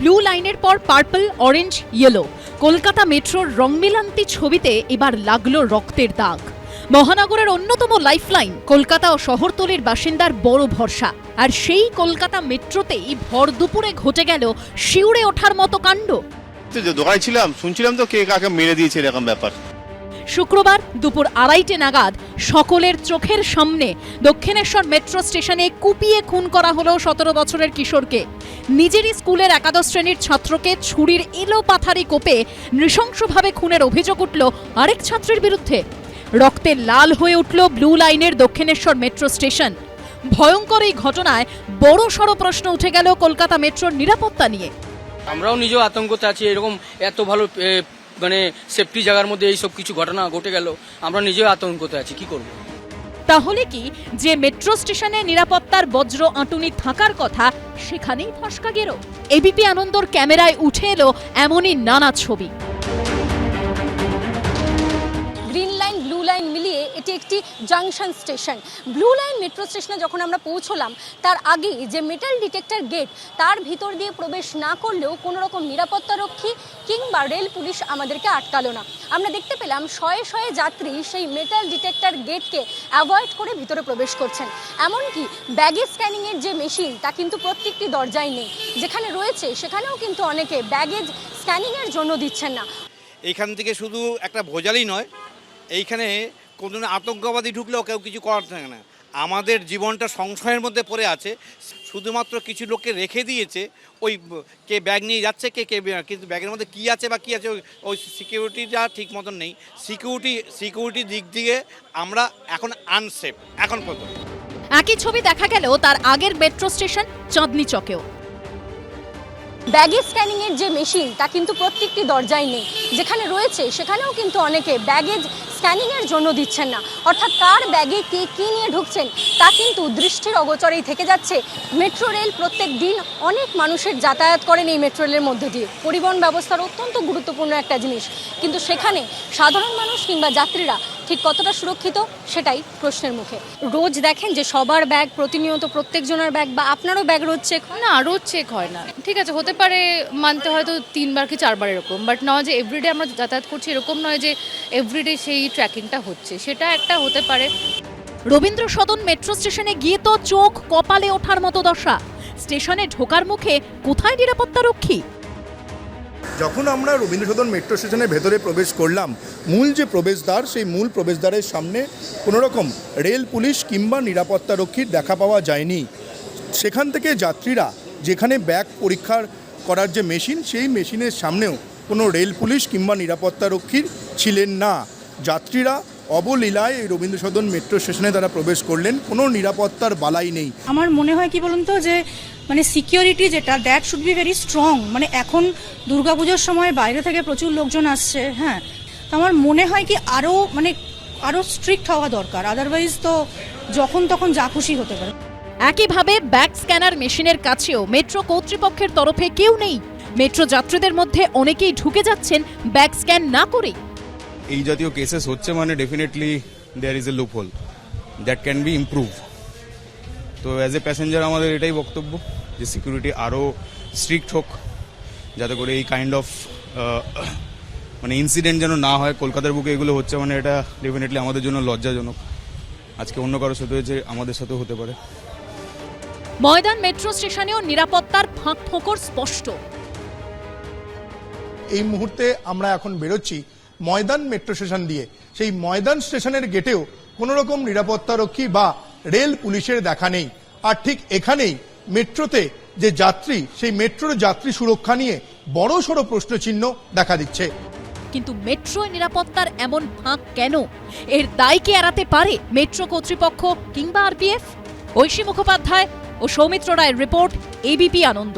Blue লাইনের পর purple, orange yellow Kolkata মেট্রোর রংমিলান্তি ছবিতে এবার লাগল রক্তের দাগ। মহানগরের অন্যতম লাইফলাইন, কলকাতা ও শহরতলির বাসিন্দার বড় ভরসা। আর সেই কলকাতা মেট্রোতেই ভর দুপুরে ঘটে গেল শিউরে ওঠার মতো কাণ্ড। দোকানে ছিলাম, শুনছিলাম তো কে কাকে মেরে দিয়েছে এরকম ব্যাপার। শুক্রবার দুপুর আড়াইটে নাগাদ সকলের চোখের সামনে দক্ষিণেশ্বর মেট্রো স্টেশনে কুপিয়ে খুন করা হলো সতেরো বছরের কিশোরকে। নিজেরই স্কুলের একাদশ শ্রেণির ছাত্রকে ছুরির এলো পাথারি কোপে নৃশংসভাবে খুনের অভিযোগ উঠল আরেক ছাত্রের বিরুদ্ধে। রক্তে লাল হয়ে উঠল ব্লু লাইনের দক্ষিণেশ্বর মেট্রো স্টেশন। ভয়ঙ্কর এই ঘটনায় বড় সড় প্রশ্ন উঠে গেল কলকাতা মেট্রোর নিরাপত্তা নিয়ে। আমরাও নিজেও আতঙ্কতে আছি, এরকম এত ভালো মানে সেফটি জায়গার মধ্যে এইসব কিছু ঘটনা ঘটে গেল, আমরা নিজেও আতঙ্কতে আছি, কি করব? তাহলে কি যে মেট্রো স্টেশনে নিরাপত্তার বজ্র আঁটুনি থাকার কথা, সেখানেই ফসকা গেল এবিপি আনন্দর ক্যামেরায় উঠে এলো এমনই নানা ছবি। লাইন মিলিয়ে এটি একটি junction station. Blue line metro স্টেশনে যখন আমরা পৌঁছলাম, তার আগেই যে মেটাল ডিটেক্টর গেট, তার ভিতর দিয়ে প্রবেশ না করলেও কোনো রকম নিরাপত্তারক্ষী কিংবা রেল পুলিশ আমাদেরকে আটকালো না। আমরা দেখতে পেলাম শয়ে শয়ে যাত্রী সেই মেটাল ডিটেক্টর গেটকে অ্যাভয়েড করে ভিতরে প্রবেশ করছেন। এমনকি ব্যাগেজ স্ক্যানিংয়ের যে মেশিন, তা কিন্তু প্রত্যেকটি দরজায় নেই। যেখানে রয়েছে, সেখানেও কিন্তু অনেকে ব্যাগেজ স্ক্যানিংয়ের জন্য দিচ্ছেন না। এইখান থেকে শুধু একটা ভোজালই নয় এইখানে কোনো আতঙ্কবাদী ঢুকলেও কেউ কিছু করার থাকে না। আমাদের জীবনটা সংশয়ের মধ্যে পড়ে আছে। শুধুমাত্র কিছু লোককে রেখে দিয়েছে ওই কে ব্যাগ নিয়ে যাচ্ছে কে কে কিন্তু ব্যাগের মধ্যে কী আছে বা কী আছে ওই- সিকিউরিটিটা ঠিক মতন নেই। সিকিউরিটি সিকিউরিটি দিক দিয়ে আমরা এখন আনসেফ এখন পর্যন্ত। একই ছবি দেখা গেল তার আগের মেট্রো স্টেশন চাঁদনি চকেও। ব্যাগেজ স্ক্যানিংয়ের যে মেশিন তা কিন্তু প্রত্যেকটি দরজায় নেই। যেখানে রয়েছে সেখানেও কিন্তু অনেকে ব্যাগেজ স্ক্যানিংয়ের জন্য দিচ্ছেন না। অর্থাৎ কার ব্যাগে কে কী নিয়ে ঢুকছেন, তা কিন্তু দৃষ্টির অগোচরেই থেকে যাচ্ছে। মেট্রো রেল প্রত্যেক দিন অনেক মানুষের যাতায়াত করেন এই মেট্রো রেলের মধ্যে দিয়ে। পরিবহন ব্যবস্থার অত্যন্ত গুরুত্বপূর্ণ একটা জিনিস। কিন্তু সেখানে সাধারণ মানুষ কিংবা যাত্রীরা ঠিক কতটা সুরক্ষিত? সেটাই প্রশ্নের মুখে। রোজ দেখেন যে সবার ব্যাগ প্রতিনিয়ত প্রত্যেকজনের ব্যাগ বা আপনারও ব্যাগ রোজ চেক হয়? না রোজ চেক হয় না। ঠিক আছে হতে পারে মানতে হয়তো তিনবার কি চারবার এরকম বাট নয় যে এভরিডে আমরা যাতায়াত করছি এরকম নয় যে এভরিডে সেই ট্র্যাকিংটা হচ্ছে। সেটা একটা হতে পারে। রবীন্দ্র সদন মেট্রো স্টেশনে গিয়ে তো চোখ কপালে ওঠার মতো দশা। স্টেশনে ঢোকার মুখে কোথায় নিরাপত্তা রক্ষী? যখন আমরা রবীন্দ্রসদন মেট্রো স্টেশনের ভেতরে প্রবেশ করলাম, মূল যে প্রবেশদ্বার, সেই মূল প্রবেশদ্বারের সামনে কোনো রকম রেল পুলিশ কিংবা নিরাপত্তারক্ষীর দেখা পাওয়া যায়নি। সেখান থেকে যাত্রীরা যেখানে ব্যাগ পরীক্ষার করার যে মেশিন সেই মেশিনের সামনেও কোনো রেল পুলিশ কিংবা নিরাপত্তারক্ষীর ছিলেন না। যাত্রীরা অবলীলায় এই রবীন্দ্রসদন মেট্রো স্টেশনে তারা প্রবেশ করলেন, কোনো নিরাপত্তার বালাই নেই। আমার মনে হয় কি বলুন তো, যে মানে সিকিউরিটি যেটা that should be very strong মানে এখন দুর্গাপুজোর সময় বাইরে থেকে প্রচুর লোকজন আসছে হ্যাঁ। তো আমার মনে হয় কি আরও মানে আরও স্ট্রিক্ট হওয়া দরকার। আদারওয়াইজ তো যখন তখন যা খুশি হতে পারে। একইভাবে ব্যাগ স্ক্যানার মেশিনের কাছেও মেট্রো কর্তৃপক্ষের তরফে কেউ নেই। মেট্রো যাত্রীদের মধ্যে অনেকেই ঢুকে যাচ্ছেন ব্যাক স্ক্যান না করে এই জাতীয় কেসেস হচ্ছে মানে definitely there is a loophole that can be improve তো অ্যাজ এ প্যাসেঞ্জার আমাদের এটাই বক্তব্য। যে সিকিউরিটি আরও স্ট্রিক্ট হোক যাতে করে এই কাইন্ড অফ মানে ইনসিডেন্ট যেন না হয় কলকাতার বুকে এগুলো হচ্ছে মানে এটা ডেফিনেটলি আমাদের জন্য লজ্জাজনক। আজকে অন্য কারোর সাথে হয়েছে আমাদের সাথেও হতে পারে। ময়দান মেট্রো স্টেশনেও নিরাপত্তার ফাঁক ফোকর স্পষ্ট। এই মুহূর্তে আমরা এখন বেরোচ্ছি ময়দান মেট্রো স্টেশন দিয়ে। সেই ময়দান স্টেশনের গেটেও কোনো রকম নিরাপত্তারক্ষী বা রেল পুলিশের দেখা নেই। আর ঠিক এখানেই মেট্রোতে যে যাত্রী, সেই মেট্রোর যাত্রী সুরক্ষা নিয়ে বড় সড়ো প্রশ্নচিহ্ন দেখা দিচ্ছে। কিন্তু মেট্রো নিরাপত্তার এমন ফাঁক কেন? এর দায় কি এড়াতে পারে মেট্রো কর্তৃপক্ষ কিংবা আরপিএফ? ঐশী মুখোপাধ্যায় ও সৌমিত্র রায়ের রিপোর্ট এবিপি আনন্দ।